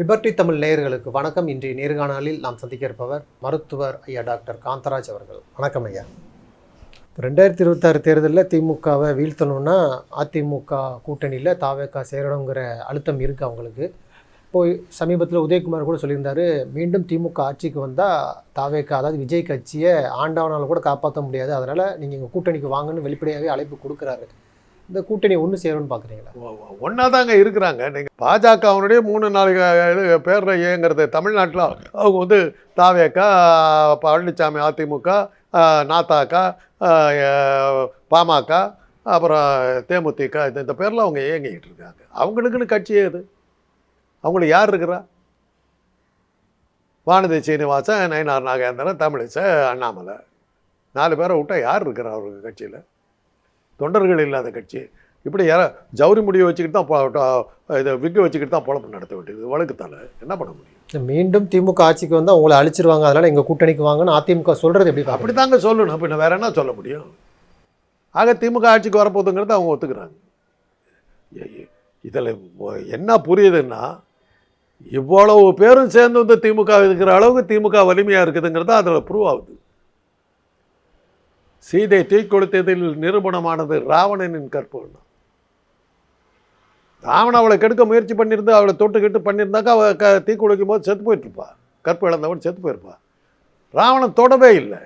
Liberty Tamil நேயர்களுக்கு வணக்கம். இன்றைய நேர்காணலில் நாம் சந்திக்க இருப்பவர் மருத்துவர் ஐயா டாக்டர் காந்தராஜ் அவர்கள். வணக்கம் ஐயா. ரெண்டாயிரத்தி இருபத்தாறு தேர்தலில் திமுகவை வீழ்த்தணும்னா அதிமுக கூட்டணியில் தாவேக்கா சேரணுங்கிற அழுத்தம் இருக்குது அவங்களுக்கு. இப்போ சமீபத்தில் உதயகுமார் கூட சொல்லியிருந்தாரு மீண்டும் திமுக ஆட்சிக்கு வந்தால் தாவேக்கா அதாவது விஜய் கட்சியை ஆண்டவனால் கூட காப்பாற்ற முடியாது. அதனால் நீங்கள் எங்கள் கூட்டணிக்கு வாங்கன்னு வெளிப்படையாகவே அழைப்பு கொடுக்குறாரு. இந்த கூட்டணி ஒன்று சேரும்னு பார்க்குறீங்களா ஒன்றா தாங்க இருக்கிறாங்க. நீங்கள் பாஜகவினுடைய மூணு நாலு பேர் ஏங்கிறது தமிழ்நாட்டில் அவங்க வந்து தாவேக்கா பழனிசாமி அதிமுக நாத்தாக்கா பாமக அப்புறம் தேமுதிக இந்த இந்த பேரில் அவங்க இயங்கிக்கிட்டு இருக்காங்க. அவங்களுக்குன்னு கட்சி இது. அவங்களுக்கு யார் இருக்கிறா? வானதி சீனிவாசன் நயனார் நாகேந்திரன் தமிழிசை அண்ணாமலை. நாலு பேரை விட்டால் யார் இருக்கிறா அவருக்கு கட்சியில்? தொண்டர்கள் இல்லாத கட்சி. இப்படி யார ஜவுரி முடியை வச்சுக்கிட்டு தான் இதை விக்கு வச்சுக்கிட்டு தான் பொழப்பு நடத்த வேண்டியது. வழக்குத்தால என்ன பண்ண முடியும்? மீண்டும் திமுக ஆட்சிக்கு வந்தால் உங்களை அழிச்சிருவாங்க. அதனால் எங்கள் கூட்டணிக்கு வாங்கன்னு அதிமுக சொல்கிறது எப்படி அப்படி தாங்க சொல்லணும். பின்ன வேற என்ன சொல்ல முடியும்? ஆக திமுக ஆட்சிக்கு வரப்போகுதுங்கிறத அவங்க ஒத்துக்கிறாங்க. இதில் என்ன புரியுதுன்னா இவ்வளவு பேரும் சேர்ந்து வந்து திமுக இருக்கிற அளவுக்கு திமுக வலிமையாக இருக்குதுங்கிறது அதில் ப்ரூவ் ஆகுது. சீதை தீக்கொளுத்ததில் நிரூபணமானது ராவணனின் கற்பனை ராவணன் அவளை கெடுக்க முயற்சி பண்ணியிருந்து அவளை தொட்டுக்கிட்டு பண்ணியிருந்தாக்கா அவள் க தீ குளிக்கும் போது செத்து போயிட்டுருப்பா. கற்பு இழந்தவன் செத்து போயிருப்பா. ராவணன் தொடவே இல்லை.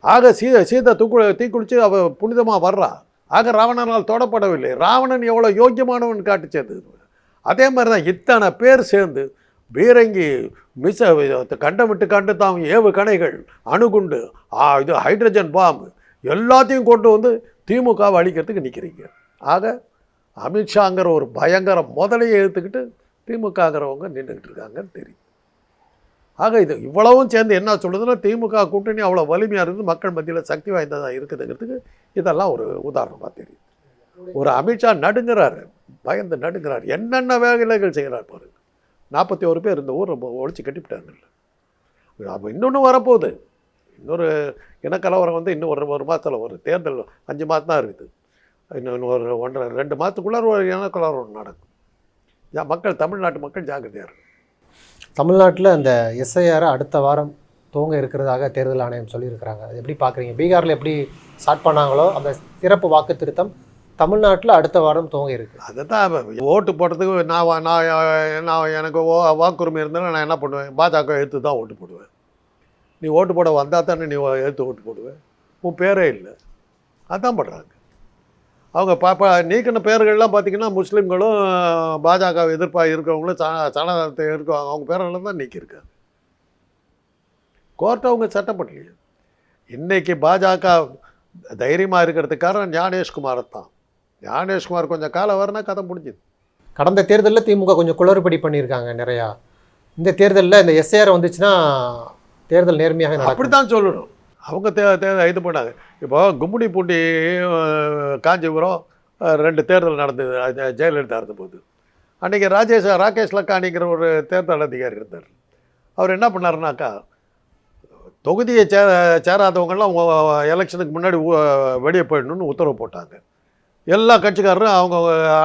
ஆக சீதை சீதை தூக்கு தீ அவள் புனிதமாக வர்றா. ஆக ராவணனால் தொடப்படவில்லை. ராவணன் எவ்வளோ யோக்கியமானவன் காட்டுச்சது அதே மாதிரி தான் இத்தனை பேர் சேர்ந்து பீரங்கி மிச கண்டம் விட்டு கண்டு தாம் ஏவு கணைகள் அணுகுண்டு. ஆ, இது ஹைட்ரஜன் பாம்பு எல்லாத்தையும் கொண்டு வந்து திமுகவை அழிக்கிறதுக்கு நிற்கிறீங்க ஆக அமித்ஷாங்கிற ஒரு பயங்கர முதலையை எடுத்துக்கிட்டு திமுகங்கிறவங்க நின்றுக்கிட்டு இருக்காங்கன்னு தெரியும். ஆக இது இவ்வளவும் சேர்ந்து என்ன சொல்லுதுன்னா திமுக கூட்டணி அவ்வளோ வலிமையாக இருந்து மக்கள் மத்தியில் சக்தி வாய்ந்ததாக இருக்குதுங்கிறதுக்கு இதெல்லாம் ஒரு உதாரணமாக தெரியும் ஒரு அமித்ஷா நடுங்கிறாரு பயந்து நடுங்கிறார். என்னென்ன வேலைகள் செய்கிறார் பாருங்கள் நாற்பத்தி ஒரு பேர் இந்த ஊரை ஒழிச்சு கட்டிவிட்டாங்கல்ல அப்போ இன்னொன்று வரப்போகுது. இன்னொரு இனக்கலவரம் வந்து இன்னும் ஒரு ஒரு மாதத்தில் ஒரு தேர்தல் அஞ்சு மாதம் தான் இருக்குது. இன்னும் ஒரு ஒன்றரை ரெண்டு மாதத்துக்குள்ளார ஒரு இனக்கலவரம் நடக்கும். ஜா- மக்கள் தமிழ்நாட்டு மக்கள் ஜாக்கிரதையாக இருக்கும் தமிழ்நாட்டில் அந்த எஸ்ஐஆரை அடுத்த வாரம் துவங்க இருக்கிறதாக தேர்தல் ஆணையம் சொல்லியிருக்கிறாங்க. அது எப்படி பார்க்குறீங்க பீகாரில் எப்படி ஸ்டார்ட் பண்ணாங்களோ அந்த சிறப்பு வாக்கு திருத்தம் தமிழ்நாட்டில் அடுத்த வாரம் துவங்க இருக்கு. அதை தான் ஓட்டு போடுறதுக்கு நான் நான் நான் எனக்கு ஓ வாக்குரிமை இருந்தாலும் நான் என்ன பண்ணுவேன்? பாஜக எடுத்து தான் ஓட்டு போடுவேன். நீ ஓட்டு போட வந்தால் தானே நீ எடுத்து ஓட்டு போடுவேன். உன் பேரே இல்லை. அதான் பண்ணுறாங்க அவங்க பாப்பா நீக்கின பேர்கள்லாம் பார்த்தீங்கன்னா முஸ்லீம்களும் பாஜக எதிர்ப்பாக இருக்கிறவங்களும் ச சனதத்தை இருக்கவங்க அவங்க பேரெல்லாம் தான் நீக்கியிருக்காங்க. கோர்ட் அவங்க சட்டப்படலையே இன்றைக்கி பாஜக தைரியமாக இருக்கிறதுக்காரன் காரணம் ஞானேஷ்குமாரை தான் ஞானேஷ்குமார் கொஞ்சம் காலம் வரனா கதை முடிஞ்சுது. கடந்த தேர்தலில் திமுக கொஞ்சம் குளறுபடி பண்ணியிருக்காங்க நிறையா. இந்த தேர்தலில் இந்த எஸ்ஐஆர் வந்துச்சுன்னா தேர்தல் நேர்மையாக அப்படி தான் சொல்லணும். அவங்க தே தே இது பண்ணாங்க. இப்போ கும்முடி பூண்டி காஞ்சிபுரம் ரெண்டு தேர்தல் நடந்தது. ஜெயலலிதா இருந்தபோது அன்றைக்கி ராஜேஷ் ராகேஷ் லக்கானிங்கிற ஒரு தேர்தல் அதிகாரி இருந்தார். அவர் என்ன பண்ணாருனாக்கா தொகுதியை சே சேராதவங்கெல்லாம் எலெக்ஷனுக்கு முன்னாடி வெளியே போயிடணும்னு உத்தரவு போட்டாங்க. எல்லா கட்சிக்காரரும் அவங்க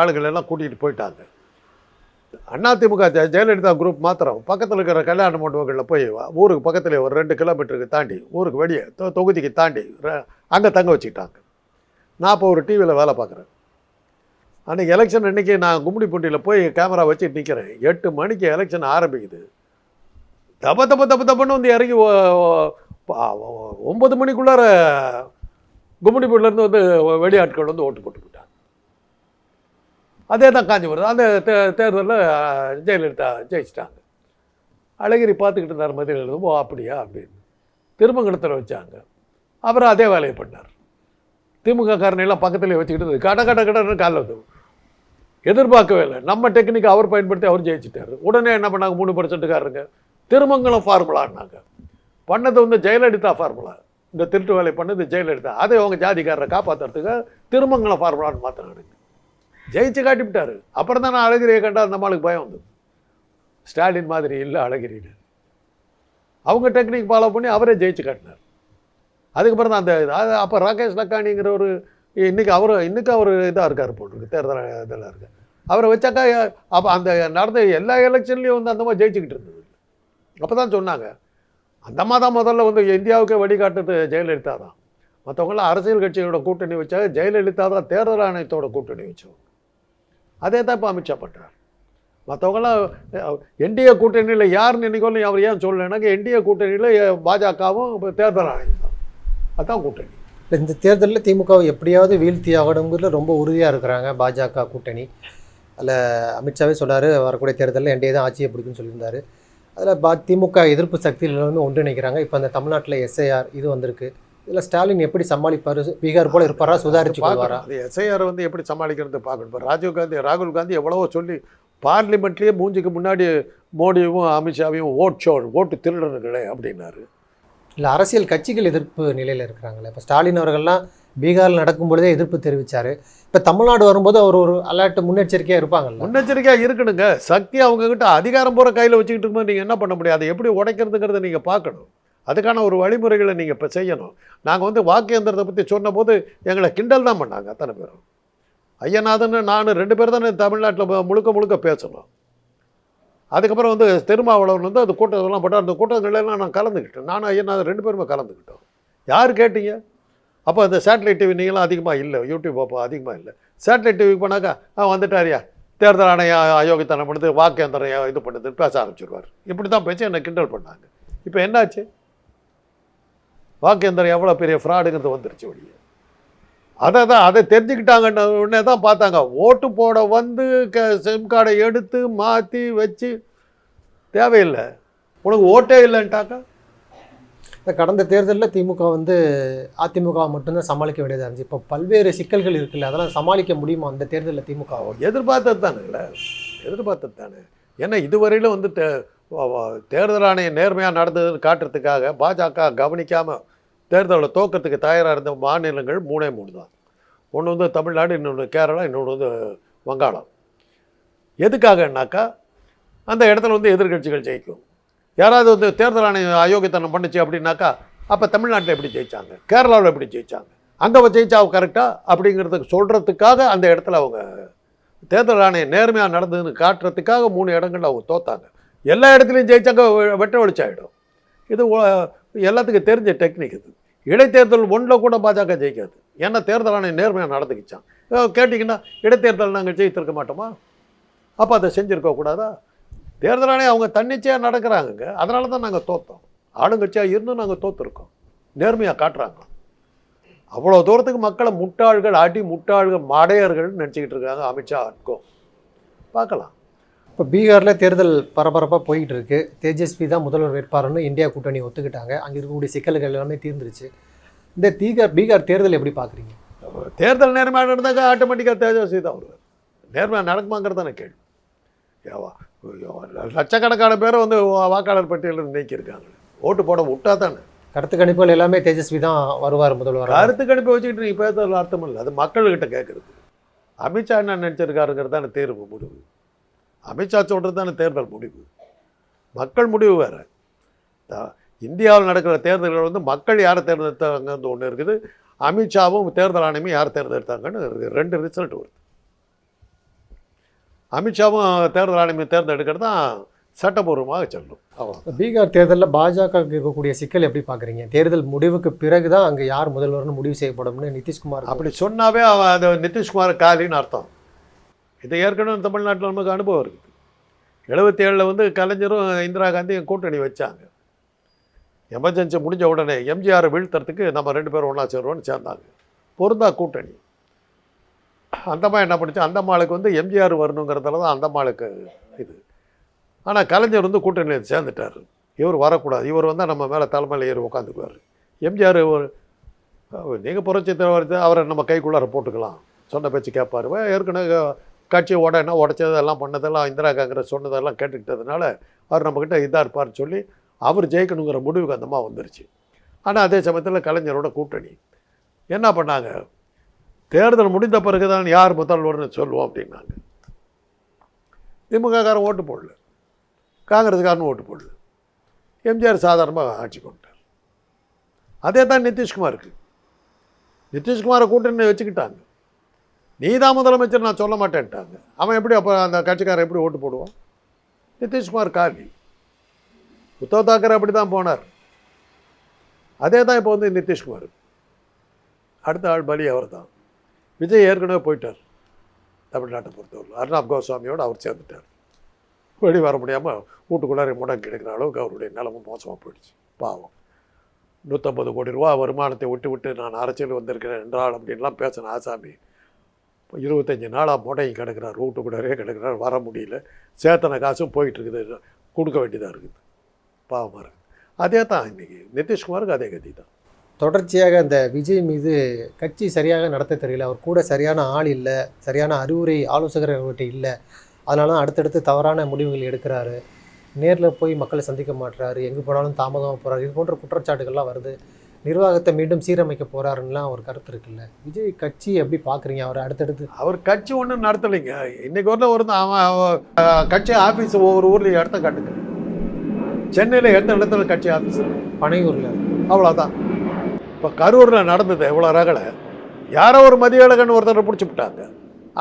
ஆளுகள் எல்லாம் கூட்டிகிட்டு போயிட்டாங்க. அதிமுக ஜெயலலிதா குரூப் மாத்திரம் பக்கத்தில் இருக்கிற கல்யாண மண்டபங்களில் போய் ஊருக்கு பக்கத்தில் ஒரு ரெண்டு கிலோமீட்டருக்கு தாண்டி ஊருக்கு வெளியே தொ- தொகுதிக்கு தாண்டி அங்கே தங்க வச்சுக்கிட்டாங்க. நான் இப்போ ஒரு டிவியில் வேலை பார்க்குறேன். அன்றைக்கி எலெக்ஷன் அன்றைக்கி நான் கும்மிடிப்பூண்டியில் போய் கேமரா வச்சு நிற்கிறேன் எட்டு மணிக்கு எலெக்ஷன் ஆரம்பிக்குது. தப்ப தப்ப தப்ப தப்புன்னு வந்து இறங்கி ஒ- ஒன்பது மணிக்குள்ளார கும்மிடிப்பூர்லேருந்து வந்து வெளியாட்கள் வந்து ஓட்டு போட்டு போட்டாங்க அதே தான் காஞ்சிபுரம். அந்த தே தேர்தலில் ஜெயலலிதா ஜெயிச்சிட்டாங்க. அழகிரி பார்த்துக்கிட்டு இருந்தார் மதியில் ஓ அப்படியா? அப்படின்னு. திருமங்கலத்தில் வச்சாங்க. அப்புறம் அதே வேலையை பண்ணார். திமுக காரணையெல்லாம் பக்கத்துலேயே வச்சுக்கிட்டு கட கட கடன்னு காலில் வந்து எதிர்பார்க்கவே இல்லை. நம்ம டெக்னிக் அவர் பயன்படுத்தி அவர் ஜெயிச்சிட்டார். உடனே என்ன பண்ணாங்க? மூணு பர்சன்ட்டுக்காரங்க திருமங்கலம் ஃபார்முலான்னாங்க பண்ணது வந்து ஜெயலலிதா ஃபார்முலா இந்த திருட்டு வேலை பண்ணது ஜெயலலிதா அதை அவங்க ஜாதிக்காரரை காப்பாற்றுறதுக்கு திருமங்கலம் ஃபார்முலான்னு மாற்றினாங்க ஜெயிச்சு காட்டிவிட்டாரு. அப்புறம் தான் நான் அழகிரியை கண்டால் அந்த மாளுக்கு பயம் வந்து ஸ்டாலின் மாதிரி இல்லை அழகிரின்னு. அவங்க டெக்னிக் ஃபாலோ பண்ணி அவரே ஜெயிச்சு காட்டினார். அதுக்கப்புறம் தான் அந்த அப்போ ராகேஷ் லக்கானிங்கிற ஒரு இன்றைக்கி அவர் இன்னைக்கு அவர் இதாக இருக்கார் போட்டிருக்கு தேர்தல் இதில் இருக்கார் அவரை வச்சாக்கா அப்போ அந்த நடந்த எல்லா எலெக்ஷன்லேயும் வந்து அந்த மாதிரி ஜெயிச்சுக்கிட்டு இருந்தது. அப்போ தான் சொன்னாங்க அந்த மாதம் தான் முதல்ல வந்து இந்தியாவுக்கே வழிகாட்டுறது ஜெயலலிதா தான் மற்றவங்களாம் அரசியல் கட்சியோட கூட்டணி வச்சாங்க ஜெயலலிதா தான் தேர்தல் ஆணையத்தோட கூட்டணி வச்சவங்க. அதே தான் இப்போ அமித்ஷா பண்ணுறார் மற்றவங்களாம் என்டிஏ கூட்டணியில் யார் நினைக்கணும் அவர் ஏன் சொல்லலைனாக்க என்டிஏ கூட்டணியில் பாஜகவும் இப்போ தேர்தல் ஆணையம் தான் அதுதான் கூட்டணி. இல்ல, இந்த தேர்தலில் திமுகவை எப்படியாவது வீழ்த்தி ஆகணுங்கிறதுல ரொம்ப உறுதியாக இருக்கிறாங்க பாஜக கூட்டணி. அதில் அமித்ஷாவே சொன்னார் வரக்கூடிய தேர்தலில் என்டிஏ தான் ஆட்சியை பிடிக்குன்னு சொல்லியிருந்தாரு. அதில் பா திமுக எதிர்ப்பு சக்தியில் எல்லாமே ஒன்றிணைக்கிறாங்க. இப்போ அந்த தமிழ்நாட்டில் எஸ்ஐஆர் இது வந்திருக்கு. இதில் ஸ்டாலின் எப்படி சமாளிப்பார்? பீகார் போல இருப்பாரா? சுதாரிச்சு பார்க்கணும். அது எஸ்ஐஆர் வந்து எப்படி சமாளிக்கிறது பார்க்கணும். இப்போ ராஜீவ் காந்தி ராகுல் காந்தி எவ்வளவோ சொல்லி பார்லிமெண்ட்லேயே மூஞ்சிக்கு முன்னாடி மோடியும் அமித்ஷாவையும் ஓட் ஷோ ஓட்டு திருடனுங்களே அப்படின்னாரு. இல்லை அரசியல் கட்சிகள் எதிர்ப்பு நிலையில் இருக்கிறாங்களே. இப்போ ஸ்டாலின் அவர்கள்லாம் பீகாரில் நடக்கும் பொழுதே எதிர்ப்பு தெரிவித்தார் இப்போ தமிழ்நாடு வரும்போது அவர் ஒரு அலர்ட் முன்னெச்சரிக்கையாக இருப்பாங்கல்ல? முன்னெச்சரிக்கையாக இருக்கணுங்க. சக்தி அவங்கக்கிட்ட அதிகாரம் போகிற கையில் வச்சுக்கிட்டு இருக்கும்போது நீங்கள் என்ன பண்ண முடியாது அதை எப்படி உடைக்கிறதுங்கிறத நீங்கள் பார்க்கணும். அதுக்கான ஒரு வழிமுறைகளை நீங்கள் இப்போ செய்யணும். நாங்கள் வந்து வாக்கு எந்திரத்தை பற்றி சொன்னபோது எங்களை கிண்டல் தான் பண்ணாங்க அத்தனை பேரும். ஐயநாதன் நான் ரெண்டு பேர் தானே தமிழ்நாட்டில் முழுக்க முழுக்க பேசணும். அதுக்கப்புறம் வந்து திருமாவளவன் வந்து அந்த கூட்டத்தெல்லாம் போட்டால் அந்த கூட்டங்களெல்லாம் நான் கலந்துக்கிட்டேன். நானும் ஐயநாதன் ரெண்டு பேருமே கலந்துக்கிட்டோம். யார் கேட்டீங்க? அப்போ அந்த சேட்டலைட் டிவி நீங்களும் அதிகமாக இல்லை யூடியூப் அப்போ அதிகமாக இல்லை. சேட்டலைட் டிவி போனாக்கா ஆ வந்துட்டாரியா தேர்தல் ஆணையம் அயோக்கியத்தனம் பண்ணுது வாக்கேந்திரம் இது பண்ணுதுன்னு பேச ஆரம்பிச்சிருவார். இப்படி தான் பேச்சு என்னை கிண்டல் பண்ணாங்க. இப்போ என்னாச்சு? வாக்கேந்திரம் எவ்வளோ பெரிய ஃப்ராடுங்கிறது வந்துருச்சு வெளியே. அதை தான் அதை தெரிஞ்சுக்கிட்டாங்கன்னு உடனே தான் பார்த்தாங்க. ஓட்டு போட வந்து க சிம் கார்டை எடுத்து மாற்றி வச்சு தேவையில்லை. உனக்கு ஓட்டே இல்லைன்ட்டாக்கா? இந்த கடந்த தேர்தலில் திமுக வந்து அதிமுக மட்டும்தான் சமாளிக்க வேண்டியதாக இருந்துச்சு. இப்போ பல்வேறு சிக்கல்கள் இருக்குல்ல அதெல்லாம் சமாளிக்க முடியுமா அந்த தேர்தலில் திமுக எதிர்பார்த்தது தானுங்களே எதிர்பார்த்தது தானே. ஏன்னா இதுவரையிலும் வந்து தே தேர்தல் ஆணையம் நேர்மையாக நடந்ததுன்னு காட்டுறதுக்காக பாஜக கவனிக்காமல் தேர்தலில் தோக்கத்துக்கு தயாராக இருந்த மாநிலங்கள் மூணே மூணு தான். ஒன்று வந்து தமிழ்நாடு இன்னொன்று கேரளா இன்னொன்று வந்து வங்காளம். எதுக்காகனாக்கா அந்த இடத்துல வந்து எதிர்க்கட்சிகள் ஜெயிக்கும். யாராவது வந்து தேர்தல் ஆணையம் அயோக்கியத்தனம் பண்ணுச்சு அப்படின்னாக்கா அப்போ தமிழ்நாட்டில் எப்படி ஜெயிச்சாங்க? கேரளாவில் எப்படி ஜெயிச்சாங்க? அங்கே ஜெயிச்சா கரெக்டாக அப்படிங்கிறதுக்கு சொல்கிறதுக்காக அந்த இடத்துல அவங்க தேர்தல் ஆணையம் நேர்மையாக நடந்ததுன்னு காட்டுறதுக்காக மூணு இடங்கள்ல அவங்க தோத்தாங்க. எல்லா இடத்துலையும் ஜெயிச்சாங்க வெ- வெட்ட வெளிச்சாயிடும் இது எல்லாத்துக்கும் தெரிஞ்ச டெக்னிக் இது. இடைத்தேர்தல் ஒன்றில் கூட பாஜக ஜெயிக்காது. ஏன்னா தேர்தல் ஆணையம் நேர்மையாக நடந்துக்கிச்சான் கேட்டிங்கன்னா இடைத்தேர்தல் நாங்கள் ஜெயித்திருக்க மாட்டோமா? அப்போ அதை செஞ்சுருக்க கூடாதா தேர்தல் ஆணையம் அவங்க தன்னிச்சையாக நடக்கிறாங்கங்க. அதனால தான் நாங்கள் தோத்தோம் ஆளுங்கட்சியாக இருந்தும் நாங்கள் தோத்துருக்கோம். நேர்மையாக காட்டுறாங்க. அவ்வளோ தூரத்துக்கு மக்களை முட்டாள்கள் அடி முட்டாள்கள் மடையர்கள் நினச்சிக்கிட்டு இருக்காங்க அமித்ஷா அன்கோ. பார்க்கலாம். இப்போ பீகாரில் தேர்தல் பரபரப்பாக போயிட்டு இருக்கு தேஜஸ்வி தான் முதல்வர் வேட்பாளர்னு இந்தியா கூட்டணி ஒத்துக்கிட்டாங்க. அங்கே இருக்கக்கூடிய சிக்கல்கள் எல்லாமே தீர்ந்துருச்சு. இந்த பீகார் பீகார் தேர்தல் எப்படி பார்க்குறீங்க? தேர்தல் நேர்மையாக நடந்தாக்க ஆட்டோமேட்டிக்காக தேஜஸ்வி தான் வருவார். நேர்மையாக நடக்குமாங்கிறது தானே கேள்வி. ஏவா, லட்சக்கணக்கான பேரை வந்து வாக்காளர் பட்டியலில் நீக்கியிருக்காங்க. ஓட்டு போட விட்டா தானே? கருத்து கணிப்புகள் எல்லாமே தேஜஸ்வி தான் வருவார் முதல்வர். கருத்து கணிப்பை வச்சுக்கிட்டு நீங்கள் பேசுறதுல அர்த்தம் இல்லை. அது மக்கள்கிட்ட கேட்குறது அமித்ஷா என்ன நினச்சிருக்காருங்கிறது தானே தேர்வு முடிவு. அமித்ஷா சொல்கிறது தானே தேர்தல் முடிவு. மக்கள் முடிவு வேறு. இந்தியாவில் நடக்கிற தேர்தல்கள் வந்து மக்கள் யாரை தேர்ந்தெடுத்தாங்கன்னு ஒன்று இருக்குது. அமித்ஷாவும் தேர்தல் ஆணையமும் யார் தேர்ந்தெடுத்தாங்கன்னு இருக்குது. ரெண்டு ரிசல்ட் வருது. அமித்ஷாவும் தேர்தல் ஆணையம் தேர்ந்தெடுக்கிறது தான் சட்டபூர்வமாக செல்லும். பீகார் தேர்தலில் பாஜக இருக்கக்கூடிய சிக்கல் எப்படி பார்க்குறீங்க தேர்தல் முடிவுக்கு பிறகு தான் அங்கே யார் முதல்வர்னு முடிவு செய்யப்படும்னு நிதிஷ்குமார் அப்படி சொன்னாவே அவன் அது நிதிஷ்குமார் காலின்னு அர்த்தம். இது ஏற்கனவே தமிழ்நாட்டில் நமக்கு அனுபவம் இருக்குது எழுபத்தி ஏழில் வந்து கலைஞரும் இந்திரா காந்தியும் கூட்டணி வச்சாங்க. எமர்ஜென்சி முடிஞ்ச உடனே எம்ஜிஆரை வீழ்த்துறதுக்கு நம்ம ரெண்டு பேரும் ஒன்றா சேருவோம்னு சேர்ந்தாங்க. பொருந்தா கூட்டணி. அந்தம்மா என்ன பண்ணுச்சு? அந்தம்மாளுக்கு வந்து எம்ஜிஆர் வரணுங்கிறதுல தான் அந்தம்மாளுக்கு இது. ஆனால் கலைஞர் வந்து கூட்டணியில் சேர்ந்துட்டார். இவர் வரக்கூடாது. இவர் வந்தால் நம்ம மேலே தலைமையில் ஏறி உட்காந்துக்குவார் எம்ஜிஆர் ஒரு நீங்கள் புரட்சி தலைவர் அவரை நம்ம கைக்குள்ளார போட்டுக்கலாம். சொன்ன பேச்சு கேட்பார். ஏற்கனவே கட்சி உடனே உடச்சதெல்லாம் பண்ணதெல்லாம் இந்திரா காங்கிரஸ் சொன்னதெல்லாம் கேட்டுக்கிட்டதுனால அவர் நம்மக்கிட்ட இதாக இருப்பார்னு சொல்லி அவர் ஜெயிக்கணுங்கிற முடிவுக்கு அந்தமாக வந்துருச்சு. ஆனால் அதே சமயத்தில் கலைஞரோட கூட்டணி. என்ன பண்ணாங்க? தேர்தல் முடிந்த பிறகு தான் யார் முதல்வர்னு சொல்லுவோம் அப்படின்னாங்க. திமுககாரன் ஓட்டு போடல. காங்கிரஸுக்காரன் ஓட்டு போடல. எம்ஜிஆர் சாதாரணமாக ஆட்சி கொண்டார் அதே தான் நிதிஷ்குமாருக்கு. நிதிஷ்குமாரை கூட்டணி வச்சுக்கிட்டாங்க. நீ தான் முதலமைச்சர் நான் சொல்ல மாட்டேன்ட்டாங்க. அவன் எப்படி அப்போ அந்த கட்சிக்காரன் எப்படி ஓட்டு போடுவான்? நிதிஷ்குமார் கார்கி உத்தவ் தாக்கரே அப்படி தான் போனார். அதே தான் இப்போ வந்து நிதிஷ்குமார். அடுத்த ஆள் பலி அவர் தான் விஜய் ஏற்கனவே போயிட்டார் தமிழ்நாட்டை பொறுத்தவரை அர்ணாப் கோஸ்வாமியோடு அவர் சேர்ந்துட்டார். வெளியே வர முடியாமல் வீட்டுக்குள்ளார முடங்கி கிடைக்கிற அளவுக்கு அவருடைய நிலமும் மோசமாக போயிடுச்சு. பாவம். நூற்றம்பது கோடி ரூபா வருமானத்தை விட்டு விட்டு நான் அரசியல் வந்திருக்கிறேன் என்றால் அப்படின்லாம் பேசின ஆசாமி இப்போ இருபத்தஞ்சி நாளாக முடங்கி கிடக்கிறார் வீட்டுக்குள்ளாரே கிடக்கிறார் வர முடியல. சேத்தனை காசும் போயிட்டு இருக்குது. கொடுக்க வேண்டியதாக இருக்குது. பாவமாக இருக்குது. அதே தான் இன்றைக்கி நிதிஷ்குமாருக்கு அதே கதி தான். தொடர்ச்சியாக இந்த விஜய் மீது கட்சி சரியாக நடத்த தெரியல. அவர் கூட சரியான ஆள் இல்லை. சரியான அறிவுரை ஆலோசகர் அவர்கிட்ட இல்லை. அதனால தான் அடுத்தடுத்து தவறான முடிவுகள் எடுக்கிறாரு. நேரில் போய் மக்களை சந்திக்க மாட்டுறாரு எங்கே போனாலும் தாமதமாக போகிறாரு இது போன்ற குற்றச்சாட்டுகள்லாம் வருது. நிர்வாகத்தை மீண்டும் சீரமைக்க போகிறாருன்னெலாம் ஒரு கருத்து இருக்குல்ல. விஜய் கட்சி எப்படி பார்க்குறீங்க அவர் அடுத்தடுத்து அவர் கட்சி ஒன்றும் நடத்தலைங்க. இன்னைக்கு வரல ஒரு அவன் கட்சி ஆஃபீஸ் ஒவ்வொரு ஊர்லேயும் இடத்த காட்டுங்க சென்னையில் எந்த இடத்துல கட்சி ஆஃபீஸ் பனையூரில். அவ்வளோதான் இப்போ கரூரில் நடந்தது எவ்வளோ ரகலை. யாரோ ஒரு மதியழகன் ஒருத்தரை பிடிச்சி விட்டாங்க.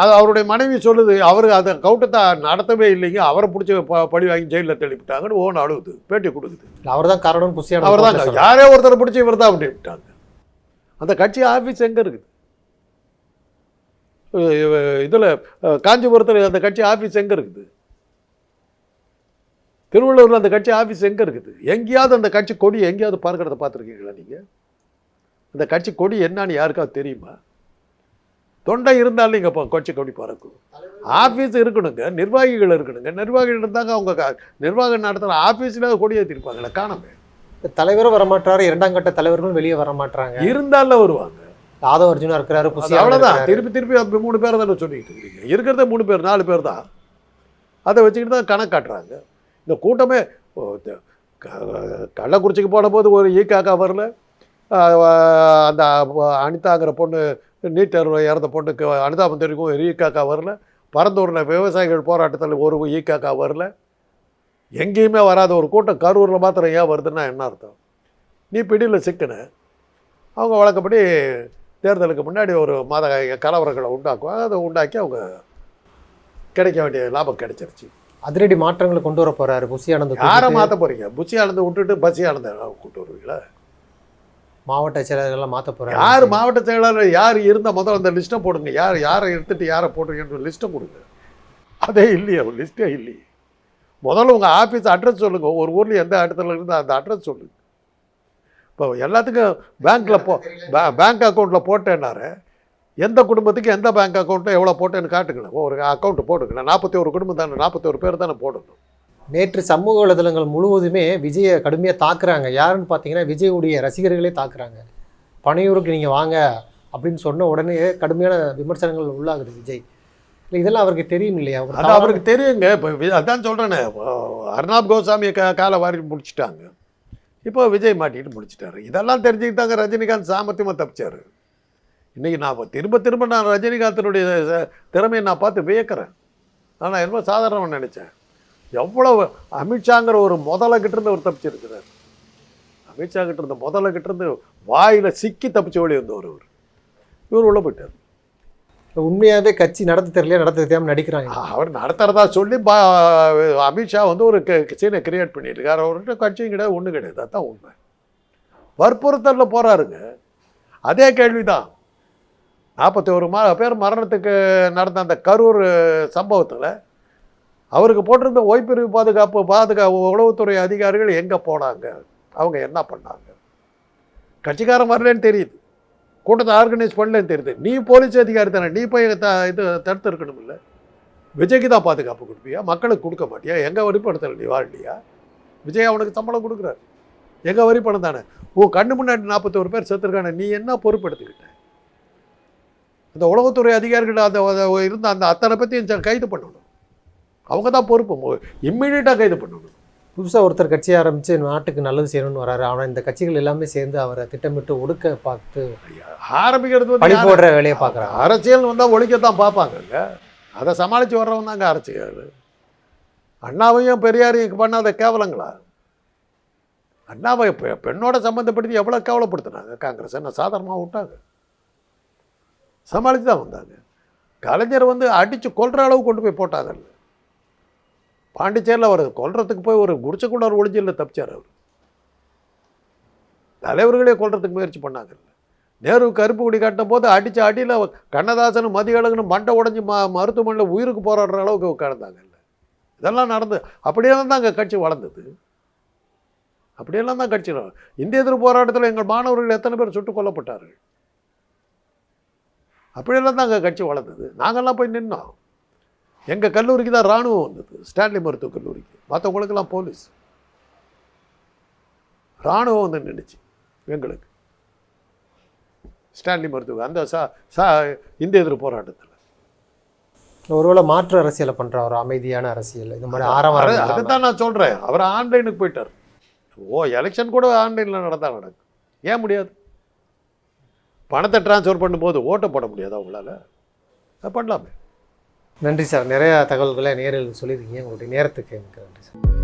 அது அவருடைய மனைவி சொல்லுது அவர் அதை கவுட்டத்தை நடத்தவே இல்லைங்க அவரை பிடிச்சி ப- பழி வாங்கி ஜெயிலில் தள்ளிவிட்டாங்கன்னு ஓன் அழுகுது பேட்டி கொடுக்குது. அவர் தான் காரணம் புசியான அவர் தான் யாரே ஒருத்தரை பிடிச்சி இவர் தான் அப்படி விட்டாங்க. அந்த கட்சி ஆஃபீஸ் எங்கே இருக்குது? இதில் காஞ்சிபுரத்தில் அந்த கட்சி ஆஃபீஸ் எங்கே இருக்குது? திருவள்ளூரில் அந்த கட்சி ஆஃபீஸ் எங்கே இருக்குது? எங்கேயாவது அந்த கட்சி கொடி எங்கேயாவது பார்க்கறத பார்த்துருக்கீங்களா நீங்கள் அந்த கட்சி கொடி என்னன்னு யாருக்காவது தெரியுமா? தொண்டை இருந்தாலும் இங்கே கட்சி கொடி பறக்கும். ஆஃபீஸ் இருக்கணுங்க நிர்வாகிகள் இருக்கணுங்க. நிர்வாகிகள் இருந்தாங்க அவங்க நிர்வாகம் நடத்துகிற ஆஃபீஸில் கொடி ஏற்றிருப்பாங்களே காணாமே. தலைவரும் வரமாட்டாரு இரண்டாம் கட்ட தலைவர்களும் வெளியே வர மாட்டாங்க இருந்தாலும் வருவாங்க. யாதவ் அர்ஜுனா இருக்கிறாரு அவ்வளோதான் திருப்பி திருப்பி மூணு பேர் தானே சொல்லிட்டு இருக்கீங்க. இருக்கிறதே மூணு பேர் நாலு பேர் தான். அதை வச்சுக்கிட்டு தான் கணக்கு காட்டுறாங்க. இந்த கூட்டமே இந்த கள்ளக்குறிச்சிக்கு போன போது ஒரு ஈ காக்கா வரல. அந்த அனிதாங்கிற பொண்ணு நீட் தேர்வு இறந்த பொண்ணுக்கு அனிதா மந்திரிக்கும் ஒரு ஈ காக்கா வரல. பரந்தூரில் விவசாயிகள் போராட்டத்தில் ஒரு ஈ காக்கா வரல. எங்கேயுமே வராத ஒரு கூட்டம் கரூரில் மாத்திரம் ஏன் வருதுன்னா என்ன அர்த்தம்? நீ பிடியில் சிக்கின. அவங்க வழக்கப்படி தேர்தலுக்கு முன்னாடி ஒரு மத கலவரங்களை உண்டாக்குவாங்க அதை உண்டாக்கி அவங்க கிடைக்க வேண்டிய லாபம் கிடைச்சிருச்சு. அதிரடி மாற்றங்களை கொண்டு வர போறாரு புசி ஆனந்த் யாரை மாற்ற போறீங்க? புச்சி ஆனந்த விட்டுட்டு பசி ஆனந்த கூட்டு வருவீங்களா? மாவட்ட செயலாளர்கள்லாம் மாற்ற போகிறாங்க யார் மாவட்ட செயலாளர் யார் இருந்தால் முதல்ல அந்த லிஸ்ட்டை போடுங்க. யார் யாரை எடுத்துட்டு யாரை போடுறீங்கன்ற லிஸ்ட்டை கொடுங்க. அதே இல்லையே லிஸ்ட்டே இல்லையே. முதல்ல உங்கள் ஆஃபீஸ் அட்ரஸ் சொல்லுங்கள் ஒரு ஊரில் எந்த இடத்துல இருந்தால் அந்த அட்ரஸ் சொல்லுங்கள் இப்போ எல்லாத்துக்கும் பேங்க்கில் போ பேங்க் அக்கௌண்ட்டில் போட்டேன்னாரு. எந்த குடும்பத்துக்கு எந்த பேங்க் அக்கௌண்ட்டில் எவ்வளோ போட்டேன்னு காட்டுங்களேன். ஒரு அக்கௌண்ட்டு போட்டுக்கணும் நாற்பத்தி ஒரு குடும்பம் தானே நாற்பத்தி ஒரு பேர் தானே போடணும். நேற்று சமூக வலைதளங்கள் முழுவதுமே விஜயை கடுமையாக தாக்குறாங்க. யாருன்னு பார்த்தீங்கன்னா விஜயுடைய ரசிகர்களே தாக்குறாங்க. பனையூருக்கு நீங்கள் வாங்க அப்படின்னு சொன்ன உடனே கடுமையான விமர்சனங்கள் உள்ளாகுது விஜய். இல்லை இதெல்லாம் அவருக்கு தெரியும் இல்லையா? அது அவருக்கு தெரியுங்க. இப்போ அதான் சொல்கிறேனே அர்ணாப் கோசாமியை கா காலை வாரி முடிச்சிட்டாங்க. இப்போ விஜய் மாட்டிட்டு முடிச்சிட்டாரு. இதெல்லாம் தெரிஞ்சுக்கிட்டு தாங்க ரஜினிகாந்த் சாமர்த்தியமாக தப்பிச்சாரு. இன்றைக்கி நான் திரும்ப திரும்ப நான் ரஜினிகாந்தினுடைய திறமையை நான் பார்த்து வியக்கிறேன். நான் என்னமோ சாதாரணமாக நினச்சேன். எவ்வளோ அமித்ஷாங்கிற ஒரு முதல்ல கிட்ட இருந்து அவர் தப்பிச்சிருக்கிறார். அமித்ஷா கிட்ட இருந்த முதல்ல கிட்ட இருந்து வாயில் சிக்கி தப்பிச்சு வெளியே வந்தவர் அவர் இவர். உள்ள போயிட்டார். உண்மையாகவே கட்சி நடத்த தெரியல நடத்த தெரியாமல் நடிக்கிறாங்க. அவர் நடத்துறதா சொல்லி பா அமித்ஷா வந்து ஒரு சீனை கிரியேட் பண்ணியிருக்காரு. அவர்கிட்ட கட்சியும் கிடையாது ஒன்றும் கிடையாது. அதான் உண்மை. வற்புறுத்தலில் போகிறாருங்க அதே கேள்விதான். நாற்பத்தி ஒரு மா பேர் மரணத்துக்கு நடந்த அந்த கரூர் சம்பவத்தில் அவருக்கு போட்டிருந்த ஓய்பிரிவு பாதுகாப்பு பாதுகாப்பு உளவுத்துறை அதிகாரிகள் எங்கே போனாங்க? அவங்க என்ன பண்ணாங்க? கட்சிக்காரன் வரலன்னு தெரியுது. கூட்டத்தை ஆர்கனைஸ் பண்ணலன்னு தெரியுது. நீ போலீஸ் அதிகாரி தானே நீ போய் த இது தடுத்து இருக்கணும் இல்லை விஜய்க்கு தான் பாதுகாப்பு கொடுப்பியா? மக்களுக்கு கொடுக்க மாட்டியா? எங்கள் வரிப்படுத்தல நீ வாழலையா விஜய் அவனுக்கு சம்பளம் கொடுக்குறாரு. எங்கள் வரி பணம் தானே? உன் கண்ணு முன்னாடி நாற்பத்தோரு பேர் செத்துருக்கானே நீ என்ன பொறுப்பெடுத்துக்கிட்ட? அந்த உளவுத்துறை அதிகாரிகள் அந்த அந்த இருந்த அந்த அத்தனை பற்றியும் கைது பண்ணணும். அவங்க தான் பொறுப்பு இம்மிடியட்டாக கைது பண்ணணும். புதுசாக ஒருத்தர் கட்சி ஆரம்பித்து நாட்டுக்கு நல்லது செய்யணும்னு வராரு. ஆனால் இந்த கட்சிகள் எல்லாமே சேர்ந்து அவரை திட்டமிட்டு ஒடுக்க பார்த்து ஆரம்பிக்கிறது வந்து போடுற வேலையை பார்க்குறாங்க. அரசியல் வந்தால் ஒழிக்கத்தான் பார்ப்பாங்கல்ல. அதை சமாளித்து வர்றவன் தாங்க அரசியல். அண்ணாவையும் பெரியாரையும் பண்ணாத கேவலங்களா? அண்ணாவை பெண்ணோட சம்மந்தப்படுத்தி எவ்வளோ கேவலப்படுத்தினாங்க? காங்கிரஸ் என்ன சாதாரணமாக விட்டாங்க. சமாளித்து தான் வந்தாங்க. கலைஞர் வந்து அடித்து கொல்ற அளவு கொண்டு போய் போட்டாங்கல்ல. பாண்டிச்சேரியில் அவர் கொல்றதுக்கு போய் ஒரு குடிச்சக்கூடார் ஒளிஞ்சில் தப்பிச்சார் அவர். தலைவர்களே கொல்றதுக்கு முயற்சி பண்ணாங்க. நேரு கருப்பு குடி காட்டின போது அடித்த அடியில் கண்ணதாசனும் மதியழகனும் மண்டை உடஞ்சி ம மருத்துவமனையில் உயிருக்கு போராடுற அளவுக்கு கிடந்தாங்கல்ல இதெல்லாம் நடந்து அப்படியெல்லாம் தான் அங்கே கட்சி வளர்ந்தது. அப்படியெல்லாம் தான் கட்சி இந்திய எதிர்ப்பு போராட்டத்தில் எங்கள் மாணவர்கள் எத்தனை பேர் சுட்டுக் கொல்லப்பட்டார்கள்? அப்படியெல்லாம் தான் அங்கே கட்சி வளர்ந்தது. நாங்கள்லாம் போய் நின்னோம். எங்கள் கல்லூரிக்கு தான் இராணுவம் வந்தது. ஸ்டான்லி மருத்துவக் கல்லூரிக்கு. மற்றவங்களுக்கெல்லாம் போலீஸ். இராணுவம் வந்து நின்றுச்சு எங்களுக்கு. ஸ்டான்லி மருத்துவ அந்த சா சா இந்திய எதிர்ப்பு போராட்டத்தில். ஒருவேளை மாற்று அரசியலை பண்ற ஒரு அமைதியான அரசியல் இந்த மாதிரி ஆரவாரம் இல்லாம. அதுதான் நான் சொல்கிறேன் அவர் ஆன்லைனுக்கு போயிட்டார். ஓ எலெக்ஷன் கூட ஆன்லைனில் நடந்தா நடக்கும். ஏன் முடியாது? பணத்தை ட்ரான்ஸ்ஃபர் பண்ணும்போது ஓட்டை போட முடியாதா அது பண்ணலாமே. நன்றி சார். நிறையா தகவல்களை நேரில் சொல்லியிருக்கீங்க. உங்களுடைய நேரத்துக்கு எனக்கு நன்றி சார்.